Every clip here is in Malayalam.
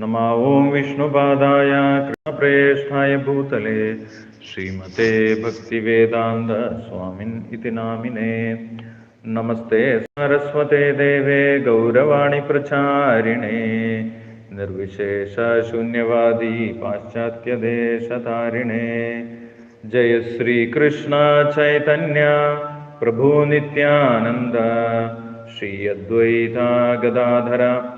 नमा ॐ विष्णुपादाय कृष्णप्रेष्ठाय भूतले श्रीमते भक्तिवेदान्त स्वामिन् इति नामिने। नमस्ते सरस्वते देवे गौरवाणि प्रचारिणे। निर्विशेषशून्यवादी पाश्चात्यदेशतारिणे जय श्रीकृष्ण चैतन्य प्रभु नित्यानन्द। श्री अद्वैता गदाधर।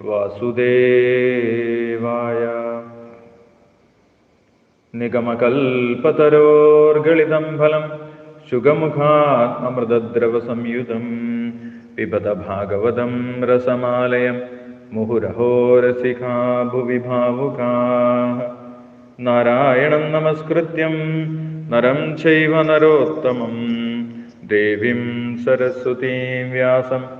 വാസുദേവായ. നിഗമകൽപതരോർഗളിതം ഫലം ശുഖമുഖാമൃതദ്രവസംയുതം പിബത ഭാഗവതം രസമാലയം മുഹുരഹോരസിഖാ ഭുവി ഭാവുകാ നാരായണം നമസ്കൃത്യം നരം ചൈവ നരോത്തമം ദേവീം സരസ്വതീം വ്യാസം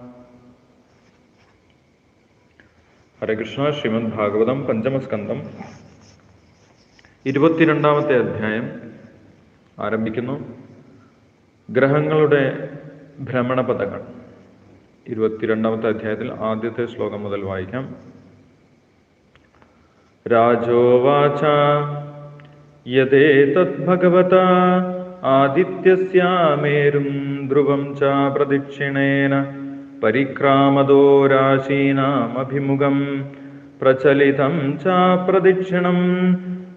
ഹരേ കൃഷ്ണ ശ്രീമദ് ഭാഗവതം പഞ്ചമസ്കന്ധം. ഇരുപത്തിരണ്ടാമത്തെ അധ്യായം ആരംഭിക്കുന്നു. ഗ്രഹങ്ങളുടെ ഭ്രമണപഥങ്ങൾ. ഇരുപത്തിരണ്ടാമത്തെ അധ്യായത്തിൽ ആദ്യത്തെ ശ്ലോകം മുതൽ വായിക്കാം. രാജോവാച യഥേതത് ഭഗവത ആദിത്യസ്യാമേരും ധ്രുവം ച പ്രദക്ഷിണേന. പരിക്രാമദോ രാശീനാമഭിമുഖം പ്രചലിതം പ്രദക്ഷിണം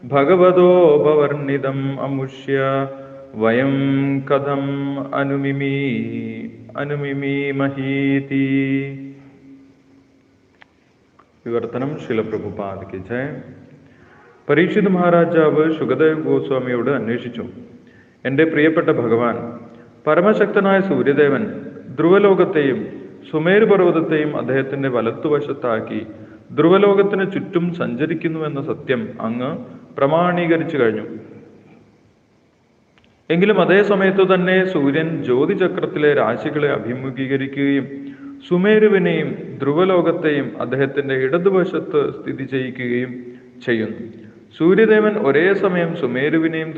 ഭഗവതോപവർണിതം അമുഷ്യ വയം കഥം അനുമിമീ അനുമിമീമഹീതി വിവർത്തനം ശിലപ്രഭുപാദിക്ക് ജയ. പരീക്ഷിത് മഹാരാജാവ് സുഖദേവ് ഗോസ്വാമിയോട് അന്വേഷിച്ചു. എന്റെ പ്രിയപ്പെട്ട ഭഗവാൻ പരമശക്തനായ സൂര്യദേവൻ ധ്രുവലോകത്തെയും സുമേരു പർവതത്തെയും അദ്ദേഹത്തിന്റെ വലത്തുവശത്താക്കി ധ്രുവലോകത്തിന് ചുറ്റും സഞ്ചരിക്കുന്നുവെന്ന സത്യം അങ്ങ് പ്രമാണീകരിച്ചു കഴിഞ്ഞു. എങ്കിലും അതേ സമയത്തു തന്നെ സൂര്യൻ ജ്യോതിചക്രത്തിലെ രാശികളെ അഭിമുഖീകരിക്കുകയും സുമേരുവിനെയും ധ്രുവലോകത്തെയും അദ്ദേഹത്തിന്റെ ഇടതുവശത്ത് സ്ഥിതി ചെയ്യിക്കുകയും ചെയ്യുന്നു. സൂര്യദേവൻ ഒരേ സമയം സുമേരുവിനെയും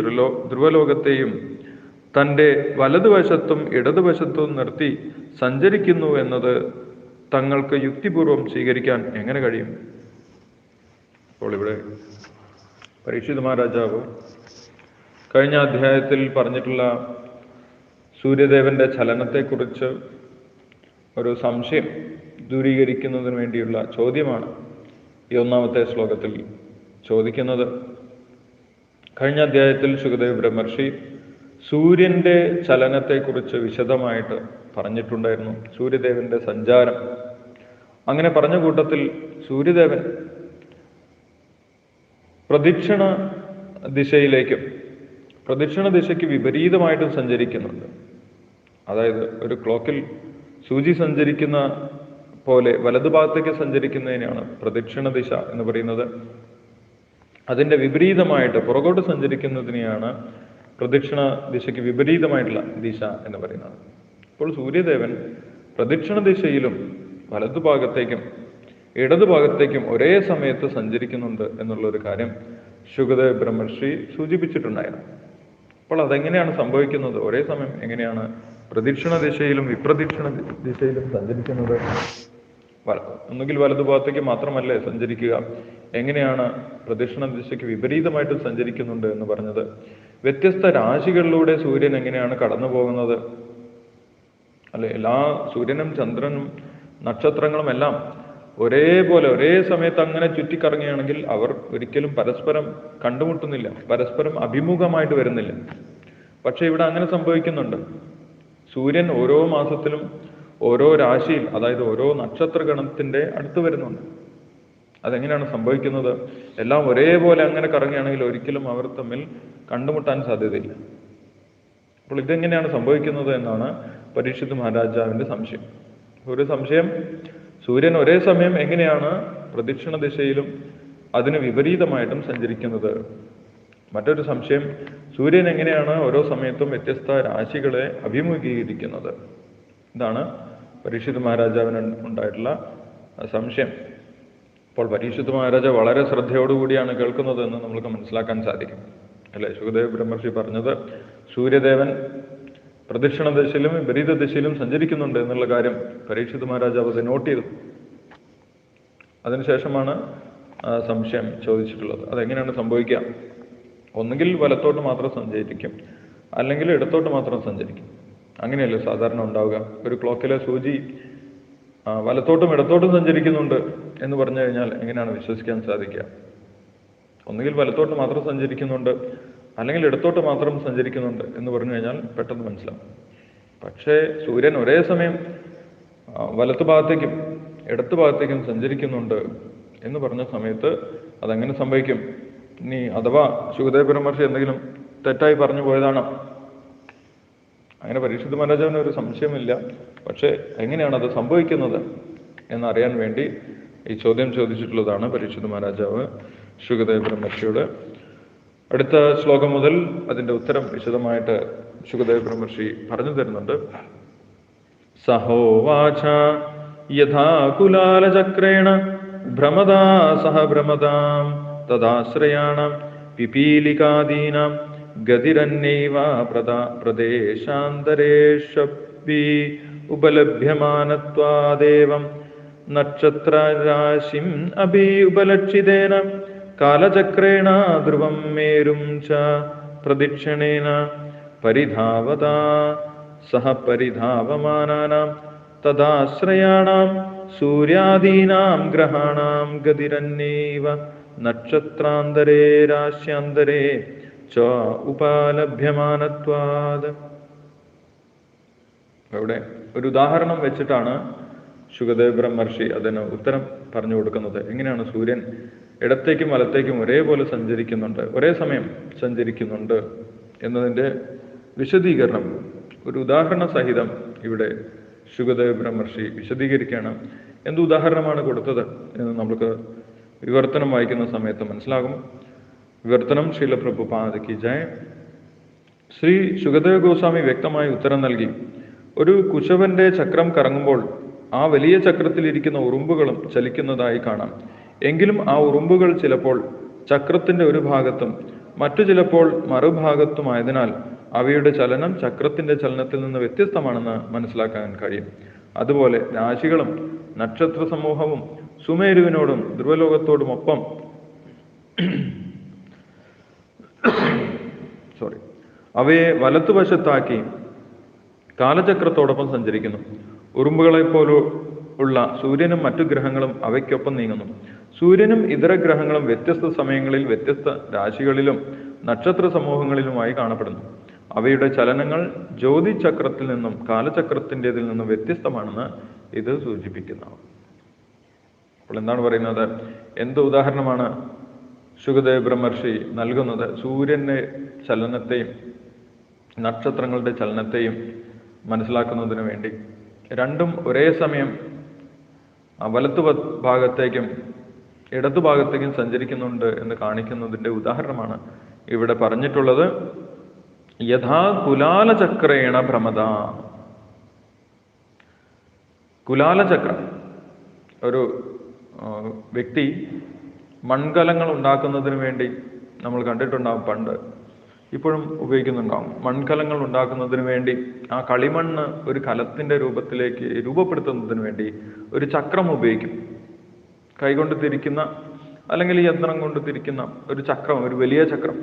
ധ്രുവലോകത്തെയും തന്റെ വലതുവശത്തും ഇടതുവശത്തും നിർത്തി സഞ്ചരിക്കുന്നു എന്നത് തങ്ങൾക്ക് യുക്തിപൂർവം സ്വീകരിക്കാൻ എങ്ങനെ കഴിയും? അപ്പോൾ ഇവിടെ പരീക്ഷിത് മഹാരാജാവ് കഴിഞ്ഞ അധ്യായത്തിൽ പറഞ്ഞിട്ടുള്ള സൂര്യദേവന്റെ ചലനത്തെക്കുറിച്ച് ഒരു സംശയം ദൂരീകരിക്കുന്നതിന് വേണ്ടിയുള്ള ചോദ്യമാണ് ഈ ഒന്നാമത്തെ ശ്ലോകത്തിൽ ചോദിക്കുന്നത്. കഴിഞ്ഞ അധ്യായത്തിൽ സുഖദേവ് ബ്രഹ്മർഷി സൂര്യന്റെ ചലനത്തെക്കുറിച്ച് വിശദമായിട്ട് പറഞ്ഞിട്ടുണ്ടായിരുന്നു. സൂര്യദേവന്റെ സഞ്ചാരം. അങ്ങനെ പറഞ്ഞ കൂട്ടത്തിൽ സൂര്യദേവൻ പ്രദക്ഷിണ ദിശയിലേക്കും പ്രദക്ഷിണ ദിശയ്ക്ക് വിപരീതമായിട്ടും സഞ്ചരിക്കുന്നുണ്ട്. അതായത് ഒരു ക്ലോക്കിൽ സൂചി സഞ്ചരിക്കുന്ന പോലെ വലതുഭാഗത്തേക്ക് സഞ്ചരിക്കുന്നതിനാണ് പ്രദക്ഷിണ ദിശ എന്ന് പറയുന്നത്. അതിന്റെ വിപരീതമായിട്ട് പുറകോട്ട് സഞ്ചരിക്കുന്നതിനെയാണ് പ്രദക്ഷിണ ദിശയ്ക്ക് വിപരീതമായിട്ടുള്ള ദിശ എന്ന് പറയുന്നത് ഇപ്പോൾ സൂര്യദേവൻ പ്രദക്ഷിണ ദിശയിലും വലതുഭാഗത്തേക്കും ഇടതുഭാഗത്തേക്കും ഒരേ സമയത്ത് സഞ്ചരിക്കുന്നുണ്ട് എന്നുള്ള ഒരു കാര്യം ശുഗദേവ് ബ്രഹ്മർഷി സൂചിപ്പിച്ചിട്ടുണ്ടായിരുന്നു. അപ്പോൾ അതെങ്ങനെയാണ് സംഭവിക്കുന്നത്? ഒരേ സമയം എങ്ങനെയാണ് പ്രദക്ഷിണ ദിശയിലും വിപ്രദക്ഷിണ ദിശയിലും സഞ്ചരിക്കുന്നത്? ഒന്നുകിൽ വലതുഭാഗത്തേക്ക് മാത്രമല്ലേ സഞ്ചരിക്കുക എങ്ങനെയാണ് പ്രദക്ഷിണ ദിശയ്ക്ക് വിപരീതമായിട്ട് സഞ്ചരിക്കുന്നുണ്ട് എന്ന് പറഞ്ഞത്? വ്യത്യസ്ത രാശികളിലൂടെ സൂര്യൻ എങ്ങനെയാണ് കടന്നു പോകുന്നത്? അല്ലെ എല്ലാ സൂര്യനും ചന്ദ്രനും നക്ഷത്രങ്ങളും എല്ലാം ഒരേപോലെ ഒരേ സമയത്ത് അങ്ങനെ ചുറ്റിക്കറങ്ങുകയാണെങ്കിൽ അവർ ഒരിക്കലും പരസ്പരം കണ്ടുമുട്ടുന്നില്ല പരസ്പരം അഭിമുഖമായിട്ട് വരുന്നില്ല. പക്ഷെ ഇവിടെ അങ്ങനെ സംഭവിക്കുന്നുണ്ട്. സൂര്യൻ ഓരോ മാസത്തിലും ഓരോ രാശിയിൽ അതായത് ഓരോ നക്ഷത്രഗണത്തിന്റെ അടുത്ത് വരുന്നുണ്ട്. അതെങ്ങനെയാണ് സംഭവിക്കുന്നത്? എല്ലാം ഒരേപോലെ അങ്ങനെ കറങ്ങുകയാണെങ്കിൽ ഒരിക്കലും അവർ തമ്മിൽ കണ്ടുമുട്ടാൻ സാധ്യതയില്ല. അപ്പോൾ ഇതെങ്ങനെയാണ് സംഭവിക്കുന്നത് എന്നാണ് പരീക്ഷിത് മഹാരാജാവിന്റെ സംശയം. ഒരു സംശയം സൂര്യൻ ഒരേ സമയം എങ്ങനെയാണ് പ്രദക്ഷിണ ദിശയിലും അതിന് വിപരീതമായിട്ടും സഞ്ചരിക്കുന്നത്? മറ്റൊരു സംശയം സൂര്യൻ എങ്ങനെയാണ് ഓരോ സമയത്തും വ്യത്യസ്ത രാശികളെ അഭിമുഖീകരിക്കുന്നത്? ഇതാണ് പരീക്ഷിത് മഹാരാജാവിന് ഉണ്ടായിട്ടുള്ള സംശയം. അപ്പോൾ പരീക്ഷിത് മഹാരാജ വളരെ ശ്രദ്ധയോടുകൂടിയാണ് കേൾക്കുന്നത് എന്ന് നമുക്ക് മനസ്സിലാക്കാൻ സാധിക്കും. അല്ലെ? സുഖദേവ് ബ്രഹ്മർഷി പറഞ്ഞത് സൂര്യദേവൻ പ്രദക്ഷിണ ദിശയിലും വിപരീത ദിശയിലും സഞ്ചരിക്കുന്നുണ്ട് എന്നുള്ള കാര്യം പരീക്ഷിത് മഹാരാജാവ് അത് നോട്ട് ചെയ്തു. അതിനുശേഷമാണ് സംശയം ചോദിച്ചിട്ടുള്ളത്. അതെങ്ങനെയാണ് സംഭവിക്കുക? ഒന്നുകിൽ വലത്തോട്ട് മാത്രം സഞ്ചരിക്കും അല്ലെങ്കിൽ ഇടത്തോട്ട് മാത്രം സഞ്ചരിക്കും. അങ്ങനെയല്ലേ സാധാരണ ഉണ്ടാവുക? ഒരു ക്ലോക്കിലെ സൂചി വലത്തോട്ടും ഇടത്തോട്ടും സഞ്ചരിക്കുന്നുണ്ട്. എന്ന് പറഞ്ഞു കഴിഞ്ഞാൽ എങ്ങനെയാണ് വിശ്വസിക്കാൻ സാധിക്കുക? ഒന്നുകിൽ വലത്തോട്ട് മാത്രം സഞ്ചരിക്കുന്നുണ്ട് അല്ലെങ്കിൽ ഇടത്തോട്ട് മാത്രം സഞ്ചരിക്കുന്നുണ്ട് എന്ന് പറഞ്ഞു കഴിഞ്ഞാൽ പെട്ടെന്ന് മനസ്സിലാവും. പക്ഷേ സൂര്യൻ ഒരേ സമയം വലത്തു ഭാഗത്തേക്കും ഇടത്ത് ഭാഗത്തേക്കും സഞ്ചരിക്കുന്നുണ്ട് എന്ന് പറഞ്ഞ സമയത്ത് അതെങ്ങനെ സംഭവിക്കും? ഇനി അഥവാ ശുഗതേ പരമർശി എന്തെങ്കിലും തെറ്റായി പറഞ്ഞു പോയതാണോ? അങ്ങനെ പരീക്ഷിത് മഹാരാജാവിന് ഒരു സംശയമില്ല. പക്ഷെ എങ്ങനെയാണ് അത് സംഭവിക്കുന്നത് എന്നറിയാൻ വേണ്ടി ഈ ചോദ്യം ചോദിച്ചിട്ടുള്ളതാണ് പരീക്ഷിത മഹാരാജാവ് ശുഗദേവ ബ്രഹ്മർഷിയോട്. അടുത്ത ശ്ലോകം മുതൽ അതിന്റെ ഉത്തരം വിശദമായിട്ട് ശുഗദേവ ബ്രഹ്മർഷി പറഞ്ഞു തരുന്നുണ്ട്. സഹോവാച യഥാ കുലാലചക്രേണ ഭ്രമദാ സഹ ഭ്രമതാം തദാശ്രയാണം പിപീലികാദീനാം ഗതിരന്നൈവ പ്രദാ പ്രദേശാന്തരേഷപ്പി ഉപലഭ്യമാനത്വാദേവം നക്ഷത്രരാശിം അഭി ഉപലക്ഷിതേന കാലചക്രേണ ധ്രുവം മേരും ച പ്രദിക്ഷണേന പരിധാവത സഹ പരിധാവമാനാനാം തദാശ്രയാണാം സൂര്യാദീനാം ഗ്രഹാണാം ഗതിരന്നേവ നക്ഷത്രാന്തരേ രാശ്യാന്തരേ ച ഉപാലഭ്യമാനത്വാത്. ഇവിടെ ഒരു ഉദാഹരണം വെച്ചിട്ടാണ് ശുഗദേവ് ബ്രഹ്മർഷി അതിന് ഉത്തരം പറഞ്ഞു കൊടുക്കുന്നത്. എങ്ങനെയാണ്? സൂര്യൻ ഇടത്തേക്കും വലത്തേക്കും ഒരേപോലെ സഞ്ചരിക്കുന്നുണ്ട്. ഒരേ സമയം സഞ്ചരിക്കുന്നുണ്ട് എന്നതിന്റെ വിശദീകരണം. ഒരു ഉദാഹരണ സഹിതം ഇവിടെ ശുഗദേവ് ബ്രഹ്മർഷി വിശദീകരിക്കുകയാണ്. എന്ത് ഉദാഹരണമാണ് കൊടുത്തത് എന്ന് നമുക്ക് വിവർത്തനം വായിക്കുന്ന സമയത്ത് മനസ്സിലാകും. വിവർത്തനം ശീലപ്രഭു പാതയ്ക്ക് ജയ. ശ്രീ ശുഗദേവ് ഗോസ്വാമി വ്യക്തമായി ഉത്തരം നൽകി. ഒരു കുശവന്റെ ചക്രം കറങ്ങുമ്പോൾ ആ വലിയ ചക്രത്തിലിരിക്കുന്ന ഉറുമ്പുകളും ചലിക്കുന്നതായി കാണാം. എങ്കിലും ആ ഉറുമ്പുകൾ ചിലപ്പോൾ ചക്രത്തിന്റെ ഒരു ഭാഗത്തും മറ്റു ചിലപ്പോൾ മറുഭാഗത്തുമായതിനാൽ അവയുടെ ചലനം ചക്രത്തിന്റെ ചലനത്തിൽ നിന്ന് വ്യത്യസ്തമാണെന്ന് മനസ്സിലാക്കാൻ കഴിയും. അതുപോലെ രാശികളും നക്ഷത്ര സമൂഹവും സുമേരുവിനോടും ധ്രുവലോകത്തോടുമൊപ്പം സോറി അവയെ വലത്തുവശത്താക്കി കാലചക്രത്തോടൊപ്പം സഞ്ചരിക്കുന്നു. ഉറുമ്പുകളെ പോലും ഉള്ള സൂര്യനും മറ്റു ഗ്രഹങ്ങളും അവയ്ക്കൊപ്പം നീങ്ങുന്നു. സൂര്യനും ഇതര ഗ്രഹങ്ങളും വ്യത്യസ്ത സമയങ്ങളിൽ വ്യത്യസ്ത രാശികളിലും നക്ഷത്ര സമൂഹങ്ങളിലുമായി കാണപ്പെടുന്നു. അവയുടെ ചലനങ്ങൾ ജ്യോതിചക്രത്തിൽ നിന്നും കാലചക്രത്തിന്റെതിൽ നിന്നും വ്യത്യസ്തമാണെന്ന് ഇത് സൂചിപ്പിക്കുന്നു. അപ്പോൾ എന്താണ് പറയുന്നത്? എന്ത് ഉദാഹരണമാണ് ശുഗദേവ് ബ്രഹ്മർഷി നൽകുന്നത്? സൂര്യന്റെ ചലനത്തെയും നക്ഷത്രങ്ങളുടെ ചലനത്തെയും മനസ്സിലാക്കുന്നതിന് വേണ്ടി. രണ്ടും ഒരേ സമയം വലത്തു ഭാഗത്തേക്കും ഇടതു ഭാഗത്തേക്കും സഞ്ചരിക്കുന്നുണ്ട് എന്ന് കാണിക്കുന്നതിന്റെ ഉദാഹരണമാണ് ഇവിടെ പറഞ്ഞിട്ടുള്ളത്. യഥാ കുലാലചക്രേണ ഭ്രമത. കുലാലചക്രം. ഒരു വ്യക്തി മൺകലങ്ങൾ ഉണ്ടാക്കുന്നതിന് വേണ്ടി നമ്മൾ കണ്ടിട്ടുണ്ടാകും പണ്ട്. ഇപ്പോഴും ഉപയോഗിക്കുന്നുണ്ടാവും. മൺകലങ്ങൾ ഉണ്ടാക്കുന്നതിന് വേണ്ടി ആ കളിമണ്ണ് ഒരു കലത്തിന്റെ രൂപത്തിലേക്ക് രൂപപ്പെടുത്തുന്നതിന് വേണ്ടി ഒരു ചക്രം ഉപയോഗിക്കും. കൈകൊണ്ട് തിരിക്കുന്ന അല്ലെങ്കിൽ യന്ത്രം കൊണ്ട് തിരിക്കുന്ന ഒരു ചക്രം ഒരു വലിയ ചക്രം.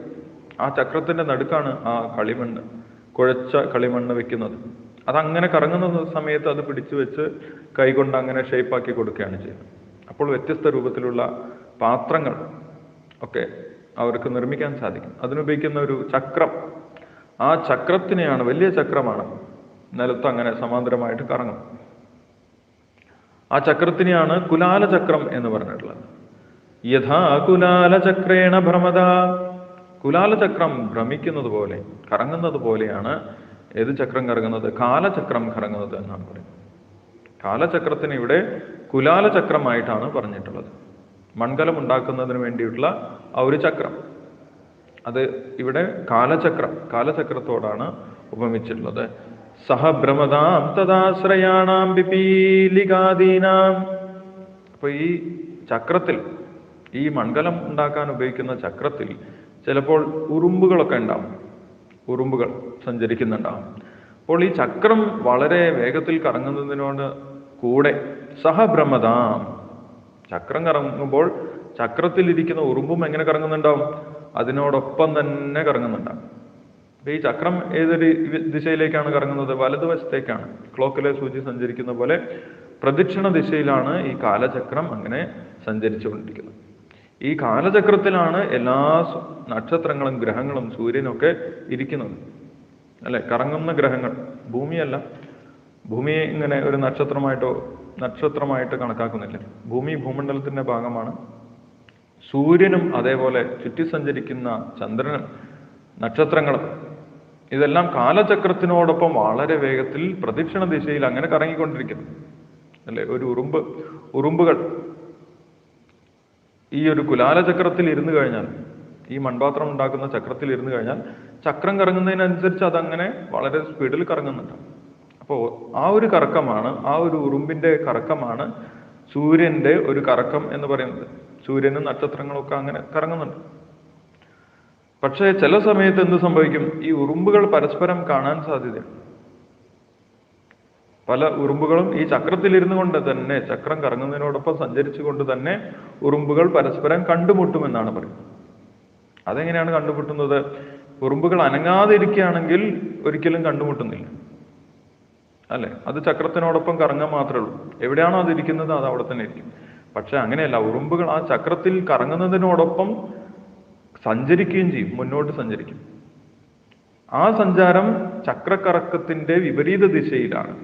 ആ ചക്രത്തിന്റെ നടുക്കാണ് ആ കളിമണ്ണ് കുഴച്ച കളിമണ്ണ് വെക്കുന്നത്. അതങ്ങനെ കറങ്ങുന്ന സമയത്ത് അത് പിടിച്ചു വെച്ച് കൈകൊണ്ട് അങ്ങനെ ഷേപ്പാക്കി കൊടുക്കുകയാണ് ചെയ്യുന്നത്. അപ്പോൾ വ്യത്യസ്ത രൂപത്തിലുള്ള പാത്രങ്ങൾ ഒക്കെ അവർക്ക് നിർമ്മിക്കാൻ സാധിക്കും. അതിനുപയോഗിക്കുന്ന ഒരു ചക്രം. ആ ചക്രത്തിനെയാണ് വലിയ ചക്രമാണ്. നിലത്ത് അങ്ങനെ സമാന്തരമായിട്ട് കറങ്ങും. ആ ചക്രത്തിനെയാണ് കുലാല ചക്രം എന്ന് പറഞ്ഞിട്ടുള്ളത്. യഥാ കുലാല ചക്രേണ ഭ്രമത. കുലാല ചക്രം ഭ്രമിക്കുന്നത് പോലെ കറങ്ങുന്നത് പോലെയാണ് ഏത് ചക്രം കറങ്ങുന്നത്? കാലചക്രം കറങ്ങുന്നത് എന്നാണ് പറയുന്നത്. കാലചക്രത്തിന് ഇവിടെ കുലാല ചക്രമായിട്ടാണ് പറഞ്ഞിട്ടുള്ളത്. മൺകലം ഉണ്ടാക്കുന്നതിന് വേണ്ടിയിട്ടുള്ള ആ ഒരു ചക്രം. അത് ഇവിടെ കാലചക്രം കാലചക്രത്തോടാണ് ഉപമിച്ചിട്ടുള്ളത്. സഹഭ്രമതാം തദാശ്രയാണാം പിപീലികാദീനാം അപ്പൊ ഈ ചക്രത്തിൽ ഈ മൺകലം ഉണ്ടാക്കാൻ ഉപയോഗിക്കുന്ന ചക്രത്തിൽ ചിലപ്പോൾ ഉറുമ്പുകളൊക്കെ ഉണ്ടാവും. ഉറുമ്പുകൾ സഞ്ചരിക്കുന്നുണ്ടാവും. അപ്പോൾ ഈ ചക്രം വളരെ വേഗത്തിൽ കറങ്ങുന്നതിനോട് കൂടെ സഹഭ്രമതാം ചക്രം കറങ്ങുമ്പോൾ ചക്രത്തിലിരിക്കുന്ന ഉറുമ്പും എങ്ങനെ കറങ്ങുന്നുണ്ടാവും? അതിനോടൊപ്പം തന്നെ കറങ്ങുന്നുണ്ടാവും. അപ്പൊ ഈ ചക്രം ഏതൊരു ദിശയിലേക്കാണ് കറങ്ങുന്നത്? വലതുവശത്തേക്കാണ്. ക്ലോക്കിലെ സൂചി സഞ്ചരിക്കുന്ന പോലെ പ്രദക്ഷിണ ദിശയിലാണ് ഈ കാലചക്രം അങ്ങനെ സഞ്ചരിച്ചുകൊണ്ടിരിക്കുന്നത്. ഈ കാലചക്രത്തിലാണ് എല്ലാ നക്ഷത്രങ്ങളും ഗ്രഹങ്ങളും സൂര്യനൊക്കെ ഇരിക്കുന്നത്. അല്ലെ? കറങ്ങുന്ന ഗ്രഹങ്ങൾ. ഭൂമിയല്ല. ഭൂമിയെ ഇങ്ങനെ ഒരു നക്ഷത്രമായിട്ടോ നക്ഷത്രമായിട്ട് കണക്കാക്കുന്നില്ല. ഭൂമി ഭൂമണ്ഡലത്തിന്റെ ഭാഗമാണ്. സൂര്യനും അതേപോലെ ചുറ്റി സഞ്ചരിക്കുന്ന ചന്ദ്രനും നക്ഷത്രങ്ങളും ഇതെല്ലാം കാലചക്രത്തിനോടൊപ്പം വളരെ വേഗത്തിൽ പ്രദക്ഷിണ ദിശയിൽ അങ്ങനെ കറങ്ങിക്കൊണ്ടിരിക്കുന്നു. അല്ലെ? ഒരു ഉറുമ്പ് ഉറുമ്പുകൾ. ഈ ഒരു കുലാല ചക്രത്തിൽ ഇരുന്ന് കഴിഞ്ഞാൽ ഈ മൺപാത്രം ഉണ്ടാക്കുന്ന ചക്രത്തിൽ ഇരുന്ന് കഴിഞ്ഞാൽ ചക്രം കറങ്ങുന്നതിനനുസരിച്ച് അതങ്ങനെ വളരെ സ്പീഡിൽ കറങ്ങുന്നുണ്ട്. അപ്പോൾ ആ ഒരു കറക്കമാണ് ആ ഒരു ഉറുമ്പിന്റെ കറക്കമാണ് സൂര്യന്റെ ഒരു കറക്കം എന്ന് പറയുന്നത്. സൂര്യനും നക്ഷത്രങ്ങളും ഒക്കെ അങ്ങനെ കറങ്ങുന്നുണ്ട്. പക്ഷേ ചില സമയത്ത് എന്ത് സംഭവിക്കും? ഈ ഉറുമ്പുകൾ പരസ്പരം കാണാൻ സാധ്യതയുണ്ട്. പല ഉറുമ്പുകളും ഈ ചക്രത്തിലിരുന്നു കൊണ്ട് തന്നെ ചക്രം കറങ്ങുന്നതിനോടൊപ്പം സഞ്ചരിച്ചുകൊണ്ട് തന്നെ ഉറുമ്പുകൾ പരസ്പരം കണ്ടുമുട്ടുമെന്നാണ് പറയുന്നത്. അതെങ്ങനെയാണ് കണ്ടുമുട്ടുന്നത്? ഉറുമ്പുകൾ അനങ്ങാതെ ഇരിക്കുകയാണെങ്കിൽ ഒരിക്കലും കണ്ടുമുട്ടുന്നില്ല. അല്ലെ? അത് ചക്രത്തിനോടൊപ്പം കറങ്ങാൻ മാത്രമേ ഉള്ളൂ. എവിടെയാണോ അതിരിക്കുന്നത് അത് അവിടെ തന്നെ ഇരിക്കും. പക്ഷെ അങ്ങനെയല്ല ഉറുമ്പുകൾ ആ ചക്രത്തിൽ കറങ്ങുന്നതിനോടൊപ്പം സഞ്ചരിക്കുകയും ചെയ്യും മുന്നോട്ട് സഞ്ചരിക്കും. ആ സഞ്ചാരം ചക്രക്കറക്കത്തിന്റെ വിപരീത ദിശയിലാണ്.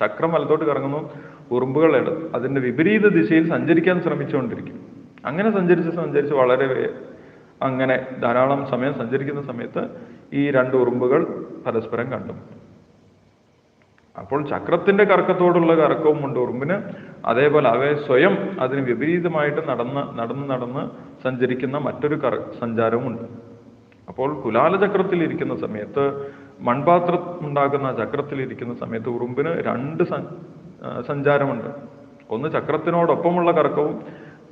ചക്രം വലത്തോട്ട് കറങ്ങുന്നു ഉറുമ്പുകൾ അതിന്റെ വിപരീത ദിശയിൽ സഞ്ചരിക്കാൻ ശ്രമിച്ചുകൊണ്ടിരിക്കും. അങ്ങനെ സഞ്ചരിച്ച് സഞ്ചരിച്ച് വളരെ അങ്ങനെ ധാരാളം സമയം സഞ്ചരിക്കുന്ന സമയത്ത് ഈ രണ്ട് ഉറുമ്പുകൾ പരസ്പരം കണ്ടുമുട്ടും. അപ്പോൾ ചക്രത്തിന്റെ കറക്കത്തോടുള്ള കറക്കവും ഉണ്ട് ഉറുമ്പിന്. അതേപോലെ അവയെ സ്വയം അതിന് വിപരീതമായിട്ട് നടന്ന് നടന്ന് നടന്ന് സഞ്ചരിക്കുന്ന മറ്റൊരു കറ സഞ്ചാരവും ഉണ്ട് അപ്പോൾ കുലാല ചക്രത്തിൽ ഇരിക്കുന്ന സമയത്ത് മൺപാത്രം ഉണ്ടാക്കുന്ന ചക്രത്തിൽ ഇരിക്കുന്ന സമയത്ത് ഉറുമ്പിന് രണ്ട് സഞ്ചാരമുണ്ട്. ഒന്ന് ചക്രത്തിനോടൊപ്പമുള്ള കറക്കവും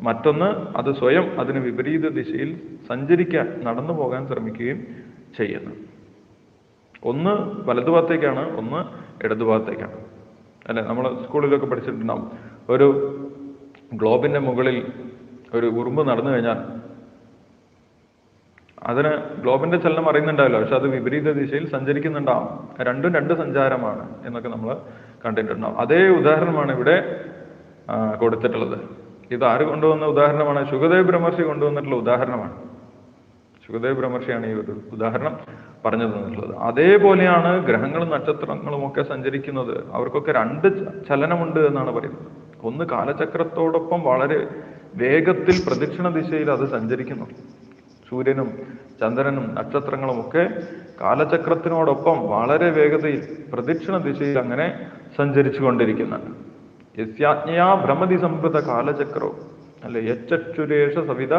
മറ്റൊന്ന് അത് സ്വയം അതിന് വിപരീത ദിശയിൽ സഞ്ചരിക്കാൻ നടന്നു പോകാൻ ശ്രമിക്കുകയും ചെയ്യുന്നു. ഒന്ന് വലതുഭാഗത്തേക്കാണ്. ഒന്ന് ഇടതുഭാഗത്തേക്കാണ്. അല്ലെ? നമ്മൾ സ്കൂളിലൊക്കെ പഠിച്ചിട്ടുണ്ടാവും. ഒരു ഗ്ലോബിന്റെ മുകളിൽ ഒരു ഉറുമ്പ് നടന്നു കഴിഞ്ഞാൽ അതിന് ഗ്ലോബിന്റെ ചലനം അറിയുന്നുണ്ടാവില്ല. പക്ഷെ അത് വിപരീത ദിശയിൽ സഞ്ചരിക്കുന്നുണ്ടാവും. രണ്ടും രണ്ട് സഞ്ചാരമാണ് എന്നൊക്കെ നമ്മൾ കണ്ടിട്ടുണ്ടാവും. അതേ ഉദാഹരണമാണ് ഇവിടെ കൊടുത്തിട്ടുള്ളത്. ഇത് ആര് കൊണ്ടുവന്ന ഉദാഹരണമാണ്? ശുഗദേവ് ബ്രഹ്മർഷി കൊണ്ടുവന്നിട്ടുള്ള ഉദാഹരണമാണ്. ശുഗദേവ് ബ്രഹ്മർഷിയാണ് ഈ ഒരു ഉദാഹരണം പറഞ്ഞു തന്നിട്ടുള്ളത് അതേപോലെയാണ് ഗ്രഹങ്ങളും നക്ഷത്രങ്ങളും ഒക്കെ സഞ്ചരിക്കുന്നത്. അവർക്കൊക്കെ രണ്ട് ചലനമുണ്ട് എന്നാണ് പറയുന്നത്. ഒന്ന് കാലചക്രത്തോടൊപ്പം വളരെ വേഗത്തിൽ പ്രദക്ഷിണ ദിശയിൽ അത് സഞ്ചരിക്കുന്നു. സൂര്യനും ചന്ദ്രനും നക്ഷത്രങ്ങളും ഒക്കെ കാലചക്രത്തിനോടൊപ്പം വളരെ വേഗതയിൽ പ്രദക്ഷിണ ദിശയിൽ അങ്ങനെ സഞ്ചരിച്ചു കൊണ്ടിരിക്കുന്നുണ്ട് യസ്യാജ്ഞയാ ഭ്രമതി സംഭൃത കാലചക്രവും അല്ലെ യച്ചുരേഷ സവിത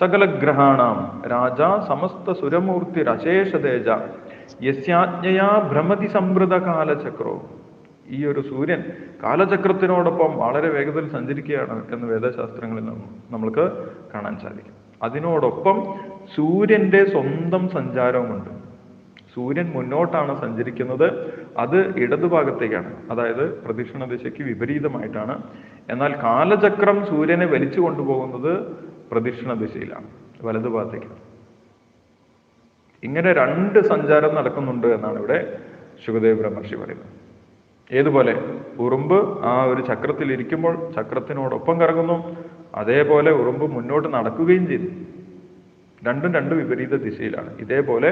സകലഗ്രഹാണാം. രാജ സമസ്ത സുരമൂർത്തി രശേഷതേജ യസ്യാജ്ഞയാ ഭ്രമതി സംവൃത കാലചക്രോ. ഈ ഒരു സൂര്യൻ കാലചക്രത്തിനോടൊപ്പം വളരെ വേഗത്തിൽ സഞ്ചരിക്കുകയാണ് എന്ന് വേദശാസ്ത്രങ്ങളിൽ നമ്മൾക്ക് കാണാൻ സാധിക്കും. അതിനോടൊപ്പം സൂര്യന്റെ സ്വന്തം സഞ്ചാരവുമുണ്ട്. സൂര്യൻ മുന്നോട്ടാണ് സഞ്ചരിക്കുന്നത്. അത് ഇടതുഭാഗത്തേക്കാണ്. അതായത് പ്രദക്ഷിണ ദിശയ്ക്ക് വിപരീതമായിട്ടാണ്. എന്നാൽ കാലചക്രം സൂര്യനെ വലിച്ചു കൊണ്ടുപോകുന്നത് പ്രദക്ഷിണ ദിശയിലാണ് വലതുഭാഗത്തേക്ക് ഇങ്ങനെ രണ്ട് സഞ്ചാരം നടക്കുന്നുണ്ട് എന്നാണ് ഇവിടെ ശുഭദേവ് ബ്രഹ്മർഷി പറയുന്നത്. ഏതുപോലെ? ഉറുമ്പ് ആ ഒരു ചക്രത്തിൽ ഇരിക്കുമ്പോൾ ചക്രത്തിനോടൊപ്പം കറങ്ങുന്നു അതേപോലെ ഉറുമ്പ് മുന്നോട്ട് നടക്കുകയും ചെയ്തു. രണ്ടും രണ്ട് വിപരീത ദിശയിലാണ്. ഇതേപോലെ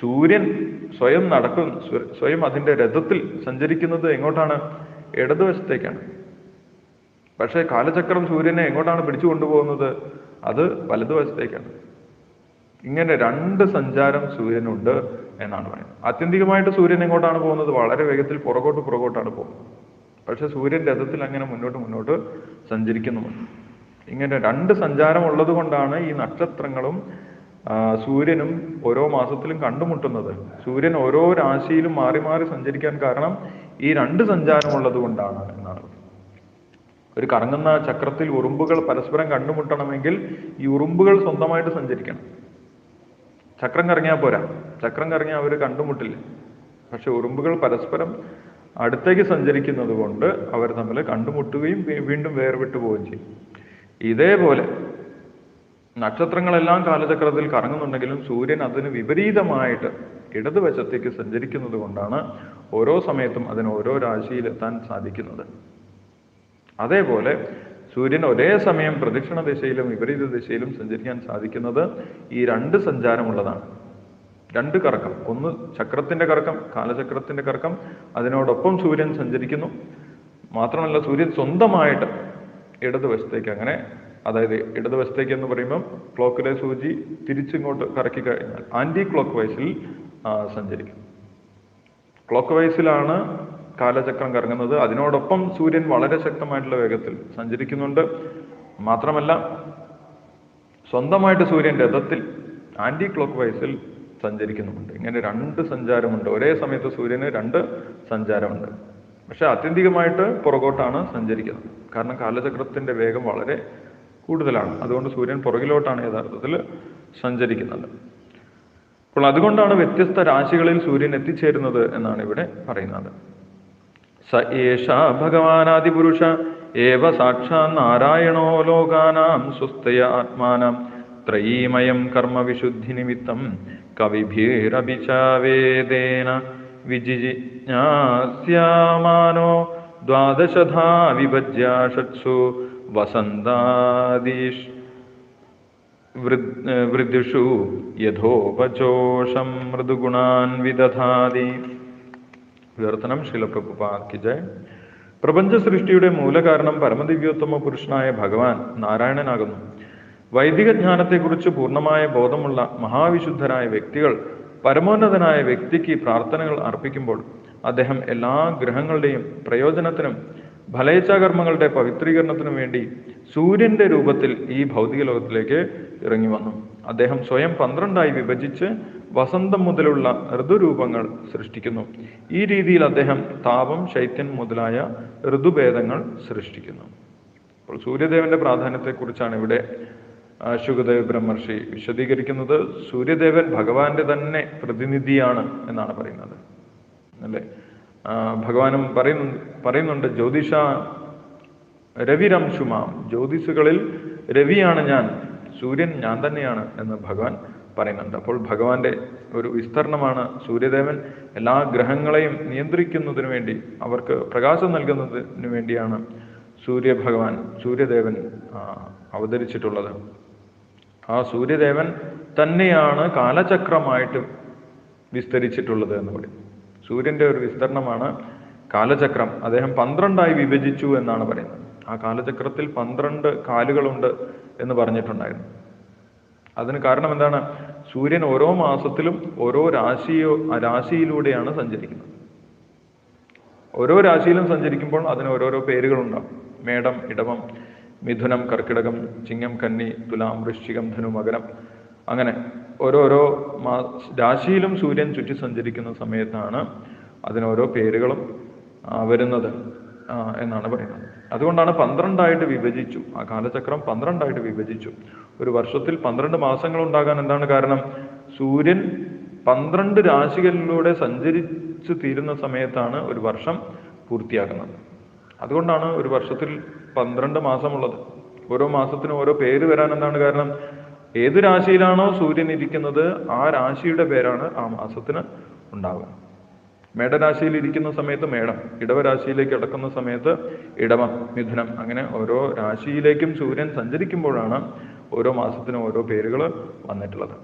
സൂര്യൻ സ്വയം നടക്കും സ്വയം അതിന്റെ രഥത്തിൽ സഞ്ചരിക്കുന്നത് എങ്ങോട്ടാണ്? ഇടതുവശത്തേക്കാണ്. പക്ഷേ കാലചക്രം സൂര്യനെ എങ്ങോട്ടാണ് പിടിച്ചു കൊണ്ടുപോകുന്നത്? അത് വലതുവശത്തേക്കാണ്. ഇങ്ങനെ രണ്ട് സഞ്ചാരം സൂര്യനുണ്ട് എന്നാണ് പറയുന്നത്. ആത്യന്തികമായിട്ട് സൂര്യൻ എങ്ങോട്ടാണ് പോകുന്നത്? വളരെ വേഗത്തിൽ പുറകോട്ട് പുറകോട്ടാണ് പോകുന്നത്. പക്ഷെ സൂര്യൻ രഥത്തിൽ അങ്ങനെ മുന്നോട്ട് മുന്നോട്ട് സഞ്ചരിക്കുന്നുമുണ്ട്. ഇങ്ങനെ രണ്ട് സഞ്ചാരം ഉള്ളത് കൊണ്ടാണ് ഈ നക്ഷത്രങ്ങളും സൂര്യനും ഓരോ മാസത്തിലും കണ്ടുമുട്ടുന്നത്. സൂര്യൻ ഓരോ രാശിയിലും മാറി മാറി സഞ്ചരിക്കാൻ കാരണം ഈ രണ്ട് സഞ്ചാരം ഉള്ളത് കൊണ്ടാണ് എന്നാണ് ഒരു കറങ്ങുന്ന ചക്രത്തിൽ ഉറുമ്പുകൾ പരസ്പരം കണ്ടുമുട്ടണമെങ്കിൽ ഈ ഉറുമ്പുകൾ സ്വന്തമായിട്ട് സഞ്ചരിക്കണം. ചക്രം കറങ്ങിയാൽ പോരാ. ചക്രം കറങ്ങിയാൽ അവർ കണ്ടുമുട്ടില്ല. പക്ഷെ ഉറുമ്പുകൾ പരസ്പരം അടുത്തേക്ക് സഞ്ചരിക്കുന്നത് കൊണ്ട് അവർ തമ്മിൽ കണ്ടുമുട്ടുകയും വീണ്ടും വേർവിട്ടു പോവുകയും ചെയ്യും. ഇതേപോലെ നക്ഷത്രങ്ങളെല്ലാം കാലചക്രത്തിൽ കറങ്ങുന്നുണ്ടെങ്കിലും സൂര്യൻ അതിന് വിപരീതമായിട്ട് ഇടതുവശത്തേക്ക് സഞ്ചരിക്കുന്നത് കൊണ്ടാണ് ഓരോ സമയത്തും അതിന് ഓരോ രാശിയിലെത്താൻ സാധിക്കുന്നത്. അതേപോലെ സൂര്യൻ ഒരേ സമയം പ്രദക്ഷിണ ദിശയിലും വിപരീത ദിശയിലും സഞ്ചരിക്കാൻ സാധിക്കുന്നത് ഈ രണ്ട് സഞ്ചാരമുള്ളതാണ്. രണ്ട് കറക്കം. ഒന്ന് ചക്രത്തിന്റെ കറക്കം കാലചക്രത്തിന്റെ കറക്കം. അതിനോടൊപ്പം സൂര്യൻ സഞ്ചരിക്കുന്നു. മാത്രമല്ല സൂര്യൻ സ്വന്തമായിട്ട് ഇടതുവശത്തേക്ക് അങ്ങനെ അതായത് ഇടതുവശത്തേക്ക് എന്ന് പറയുമ്പം ക്ലോക്കിലെ സൂചി തിരിച്ചിങ്ങോട്ട് കറക്കി കഴിഞ്ഞാൽ ആന്റി ക്ലോക്ക് വൈസിൽ സഞ്ചരിക്കും. ക്ലോക്ക് വൈസിലാണ് കാലചക്രം കറങ്ങുന്നത്. അതിനോടൊപ്പം സൂര്യൻ വളരെ ശക്തമായിട്ടുള്ള വേഗത്തിൽ സഞ്ചരിക്കുന്നുണ്ട്. മാത്രമല്ല സ്വന്തമായിട്ട് സൂര്യൻ രഥത്തിൽ ആന്റി ക്ലോക്ക് വൈസിൽ സഞ്ചരിക്കുന്നുമുണ്ട്. ഇങ്ങനെ രണ്ട് സഞ്ചാരമുണ്ട്. ഒരേ സമയത്ത് സൂര്യന് രണ്ട് സഞ്ചാരമുണ്ട്. പക്ഷെ ആത്യന്തികമായിട്ട് പുറകോട്ടാണ് സഞ്ചരിക്കുന്നത്. കാരണം കാലചക്രത്തിന്റെ വേഗം വളരെ കൂടുതലാണ്. അതുകൊണ്ട് സൂര്യൻ പുറകിലോട്ടാണ് യഥാർത്ഥത്തിൽ സഞ്ചരിക്കുന്നത്. അപ്പോൾ അതുകൊണ്ടാണ് വ്യത്യസ്ത രാശികളിൽ സൂര്യൻ എത്തിച്ചേരുന്നത് എന്നാണ് ഇവിടെ പറയുന്നത്. സ ഏഷ ഭഗവാനാദിപുരുഷ ഏവ സാക്ഷാ നാരായണോ ലോകാനാം സ്വസ്ഥയ ആത്മാനം. ത്രയീമയം കർമ്മവിശുദ്ധി നിമിത്തം കവിഭിരഭിചാവേദേന വിജിജ്ഞാസ്യാമാനോ ദ്വാദശധാ വിഭജ്യ ഷട്സു വസന്താദീഷ് വൃദ് വൃദ്ധിഷു യഥോപചോഷം മൃദുഗുണാൻ വിദധാതി. വിവർത്തനം ശിലപ്രഭുപാദ് ജയ്. പ്രപഞ്ച സൃഷ്ടിയുടെ മൂലകാരണം പരമദിവ്യോത്തമ പുരുഷനായ ഭഗവാൻ നാരായണനാകുന്നു. വൈദിക ജ്ഞാനത്തെക്കുറിച്ച് പൂർണമായ ബോധമുള്ള മഹാവിശുദ്ധരായ വ്യക്തികൾ പരമോന്നതനായ വ്യക്തിക്ക് പ്രാർത്ഥനകൾ അർപ്പിക്കുമ്പോൾ അദ്ദേഹം എല്ലാ ഗ്രഹങ്ങളുടെയും പ്രയോജനത്തിനും ഫലേച്ഛാകർമ്മങ്ങളുടെ പവിത്രീകരണത്തിനും വേണ്ടി സൂര്യന്റെ രൂപത്തിൽ ഈ ഭൗതിക ലോകത്തിലേക്ക് ഇറങ്ങി വന്നു. അദ്ദേഹം സ്വയം പന്ത്രണ്ടായി വിഭജിച്ച് വസന്തം മുതലുള്ള ഋതുരൂപങ്ങൾ സൃഷ്ടിക്കുന്നു. ഈ രീതിയിൽ അദ്ദേഹം താപം ശൈത്യൻ മുതലായ ഋതുഭേദങ്ങൾ സൃഷ്ടിക്കുന്നു. അപ്പോൾ സൂര്യദേവന്റെ പ്രാധാന്യത്തെക്കുറിച്ചാണ് ഇവിടെ ശുഖദേവ് ബ്രഹ്മർഷി വിശദീകരിക്കുന്നത്. സൂര്യദേവൻ ഭഗവാന്റെ തന്നെ പ്രതിനിധിയാണ് എന്നാണ് പറയുന്നത്. അല്ലേ? ഭഗവാനും പറയുന്നു പറയുന്നുണ്ട് ജ്യോതിഷ രവിരംശുമാം. ജ്യോതിസുകളിൽ രവിയാണ് ഞാൻ. സൂര്യൻ ഞാൻ തന്നെയാണ് എന്ന് ഭഗവാൻ പറയുന്നുണ്ട്. അപ്പോൾ ഭഗവാന്റെ ഒരു വിസ്തരണമാണ് സൂര്യദേവൻ എല്ലാ ഗ്രഹങ്ങളെയും നിയന്ത്രിക്കുന്നതിനു വേണ്ടി അവർക്ക് പ്രകാശം നൽകുന്നതിന് വേണ്ടിയാണ് സൂര്യഭഗവാൻ സൂര്യദേവൻ അവതരിച്ചിട്ടുള്ളത്. ആ സൂര്യദേവൻ തന്നെയാണ് കാലചക്രമായിട്ട് വിസ്തരിച്ചിട്ടുള്ളത് എന്ന് പറയും. സൂര്യന്റെ ഒരു വിസ്തരണമാണ് കാലചക്രം. അദ്ദേഹം പന്ത്രണ്ടായി വിഭജിച്ചു എന്നാണ് പറയുന്നത്. ആ കാലചക്രത്തിൽ പന്ത്രണ്ട് കാലുകളുണ്ട് എന്ന് പറഞ്ഞിട്ടുണ്ടായിരുന്നു. അതിന് കാരണം എന്താണ്? സൂര്യൻ ഓരോ മാസത്തിലും ഓരോ രാശിയോ രാശിയിലൂടെയാണ് സഞ്ചരിക്കുന്നത്. ഓരോ രാശിയിലും സഞ്ചരിക്കുമ്പോൾ അതിന് ഓരോരോ പേരുകളുണ്ടാവും. മേടം ഇടവം മിഥുനം കർക്കിടകം ചിങ്ങം കന്നി തുലാം വൃശ്ചികം ധനു മകരം. അങ്ങനെ ഓരോരോ മാ രാശിയിലും സൂര്യൻ ചുറ്റി സഞ്ചരിക്കുന്ന സമയത്താണ് അതിനോരോ പേരുകളും വരുന്നത് എന്നാണ് പറയുന്നത്. അതുകൊണ്ടാണ് പന്ത്രണ്ടായിട്ട് വിഭജിച്ചു. ആ കാലചക്രം പന്ത്രണ്ടായിട്ട് വിഭജിച്ചു. ഒരു വർഷത്തിൽ പന്ത്രണ്ട് മാസങ്ങൾ ഉണ്ടാകാൻ എന്താണ് കാരണം? സൂര്യൻ പന്ത്രണ്ട് രാശികളിലൂടെ സഞ്ചരിച്ച് തീരുന്ന സമയത്താണ് ഒരു വർഷം പൂർത്തിയാക്കുന്നത് അതുകൊണ്ടാണ് ഒരു വർഷത്തിൽ പന്ത്രണ്ട് മാസമുള്ളത്. ഓരോ മാസത്തിനും ഓരോ പേര് വരാൻ എന്താണ് കാരണം? ഏത് രാശിയിലാണോ സൂര്യൻ ഇരിക്കുന്നത് ആ രാശിയുടെ പേരാണ് ആ മാസത്തിന് ഉണ്ടാവുക. മേടരാശിയിൽ ഇരിക്കുന്ന സമയത്ത് മേടം ഇടവരാശിയിലേക്ക് അടക്കുന്ന സമയത്ത് ഇടവം മിഥുനം അങ്ങനെ ഓരോ രാശിയിലേക്കും സൂര്യൻ സഞ്ചരിക്കുമ്പോഴാണ് ഓരോ മാസത്തിനും ഓരോ പേരുകൾ വന്നിട്ടുള്ളത്.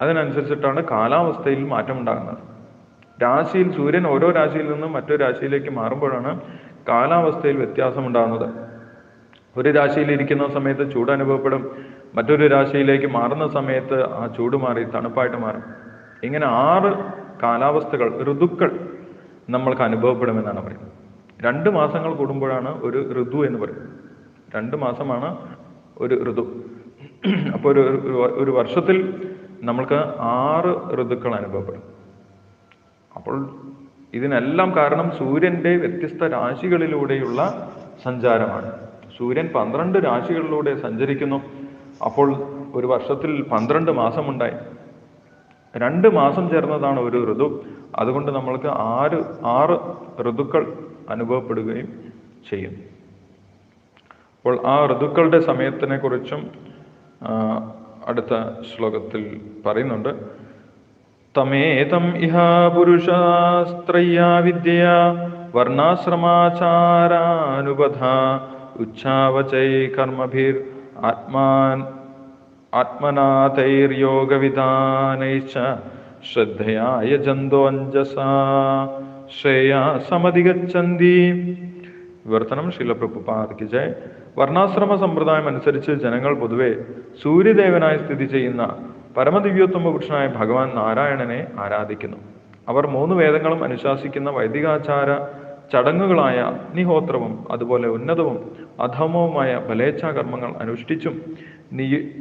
അതിനനുസരിച്ചിട്ടാണ് കാലാവസ്ഥയിൽ മാറ്റം ഉണ്ടാകുന്നത്. രാശിയിൽ സൂര്യൻ ഓരോ രാശിയിൽ നിന്നും മറ്റൊരു രാശിയിലേക്ക് മാറുമ്പോഴാണ് കാലാവസ്ഥയിൽ വ്യത്യാസം ഉണ്ടാകുന്നത്. ഒരു രാശിയിൽ ഇരിക്കുന്ന സമയത്ത് ചൂട് അനുഭവപ്പെടും മറ്റൊരു രാശിയിലേക്ക് മാറുന്ന സമയത്ത് ആ ചൂട് മാറി തണുപ്പായിട്ട് മാറും. ഇങ്ങനെ ആറ് കാലാവസ്ഥകൾ ഋതുക്കൾ നമ്മൾക്ക് അനുഭവപ്പെടുമെന്നാണ് പറയുന്നത്. രണ്ട് മാസങ്ങൾ കൂടുമ്പോഴാണ് ഒരു ഋതു എന്ന് പറയുന്നത്. രണ്ട് മാസമാണ് ഒരു ഋതു. അപ്പോൾ ഒരു ഒരു- വർഷത്തിൽ നമ്മൾക്ക് ആറ് ഋതുക്കൾ അനുഭവപ്പെടും. അപ്പോൾ ഇതിനെല്ലാം കാരണം സൂര്യന്റെ വ്യത്യസ്ത രാശികളിലൂടെയുള്ള സഞ്ചാരമാണ്. സൂര്യൻ പന്ത്രണ്ട് രാശികളിലൂടെ സഞ്ചരിക്കുന്നു. അപ്പോൾ ഒരു വർഷത്തിൽ പന്ത്രണ്ട് മാസമുണ്ടായി. രണ്ട് മാസം ചേർന്നതാണ് ഒരു ഋതു. അതുകൊണ്ട് നമ്മൾക്ക് ആറ് ആറ് ഋതുക്കൾ അനുഭവപ്പെടുകയും ചെയ്യും. അപ്പോൾ ആ ഋതുക്കളുടെ സമയത്തിനെ കുറിച്ചും അടുത്ത ശ്ലോകത്തിൽ പറയുന്നുണ്ട്. തമേതം ഇഹ പുരുഷാസ്ത്രയ്യാ വിദ്യ വർണാശ്രമാചാരാനുബധ ഉച്ഛാവചൈ കർമ്മഭീർ ആത്മാൻ ആത്മനാഥൈർയോഗവിധാനൈശ്ച ശ്രദ്ധയായ യജന്തോ അഞ്ജസാ ശ്രേയാ സമതികച്ചന്തി വിവർത്തനം ശീലപ്രഭുപാദിക്ക് ജയ്. വർണാശ്രമ സമ്പ്രദായം അനുസരിച്ച് ജനങ്ങൾ പൊതുവെ സൂര്യദേവനായി സ്ഥിതി ചെയ്യുന്ന പരമദിവ്യോത്തമ പുരുഷനായ ഭഗവാൻ നാരായണനെ ആരാധിക്കുന്നു. അവർ മൂന്ന് വേദങ്ങളും അനുശാസിക്കുന്ന വൈദികാചാര ചടങ്ങുകളായ അഗ്നിഹോത്രവും അതുപോലെ ഉന്നതവും അധമവുമായ ബലേച്ഛാ കർമ്മങ്ങൾ അനുഷ്ഠിച്ചും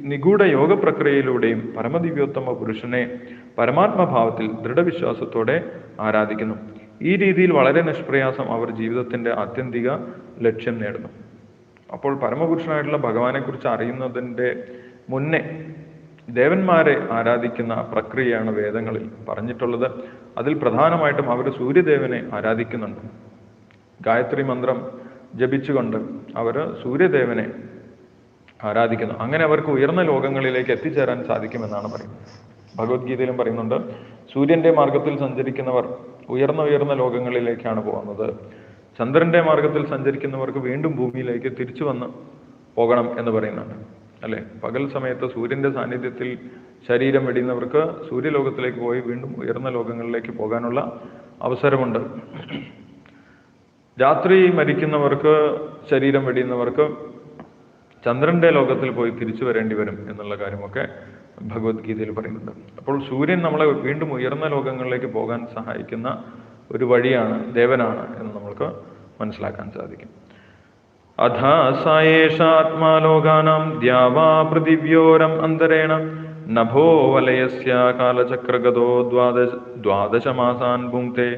നിഗൂഢ യോഗ പ്രക്രിയയിലൂടെയും പരമദിവ്യോത്തമ പുരുഷനെ പരമാത്മഭാവത്തിൽ ദൃഢവിശ്വാസത്തോടെ ആരാധിക്കുന്നു. ഈ രീതിയിൽ വളരെ നിഷ്പ്രയാസം അവർ ജീവിതത്തിന്റെ ആത്യന്തിക ലക്ഷ്യം നേടുന്നു. അപ്പോൾ പരമപുരുഷനായിട്ടുള്ള ഭഗവാനെ കുറിച്ച് അറിയുന്നതിന്റെ മുന്നേ ദേവന്മാരെ ആരാധിക്കുന്ന പ്രക്രിയയാണ് വേദങ്ങളിൽ പറഞ്ഞിട്ടുള്ളത്. അതിൽ പ്രധാനമായിട്ടും അവർ സൂര്യദേവനെ ആരാധിക്കുന്നുണ്ട്. ഗായത്രി മന്ത്രം ജപിച്ചുകൊണ്ട് അവർ സൂര്യദേവനെ ആരാധിക്കുന്നു. അങ്ങനെ അവർക്ക് ഉയർന്ന ലോകങ്ങളിലേക്ക് എത്തിച്ചേരാൻ സാധിക്കുമെന്നാണ് പറയുന്നത്. ഭഗവത്ഗീതയിലും പറയുന്നുണ്ട് സൂര്യന്റെ മാർഗത്തിൽ സഞ്ചരിക്കുന്നവർ ഉയർന്ന ഉയർന്ന ലോകങ്ങളിലേക്കാണ് പോകുന്നത്. ചന്ദ്രന്റെ മാർഗത്തിൽ സഞ്ചരിക്കുന്നവർക്ക് വീണ്ടും ഭൂമിയിലേക്ക് തിരിച്ചു വന്ന് പോകണം എന്ന് പറയുന്നുണ്ട്. അല്ലെ? പകൽ സമയത്ത് സൂര്യന്റെ സാന്നിധ്യത്തിൽ ശരീരം വെടിയുന്നവർക്ക് സൂര്യലോകത്തിലേക്ക് പോയി വീണ്ടും ഉയർന്ന ലോകങ്ങളിലേക്ക് പോകാനുള്ള അവസരമുണ്ട്. രാത്രി മരിക്കുന്നവർക്ക് ശരീരം വെടിയുന്നവർക്ക് ചന്ദ്രന്റെ ലോകത്തിൽ പോയി തിരിച്ചു വരേണ്ടി വരും എന്നുള്ള കാര്യമൊക്കെ ഭഗവത്ഗീതയിൽ പറയുന്നുണ്ട്. അപ്പോൾ സൂര്യൻ നമ്മളെ വീണ്ടും ഉയർന്ന ലോകങ്ങളിലേക്ക് പോകാൻ സഹായിക്കുന്ന ഒരു വഴിയാണ് ദേവനാണ് എന്ന് നമ്മൾക്ക് മനസ്സിലാക്കാൻ സാധിക്കും. അധ സായേഷാത്മാലോകാനാം ദ്യാവാ പൃഥിവ്യോരം അന്തരേണ നഭോ വലയസ്യ കാലചക്രഗതോ ദ്വാദശ ദ്വാദശമാസാൻ ഭുങ്ക്തെ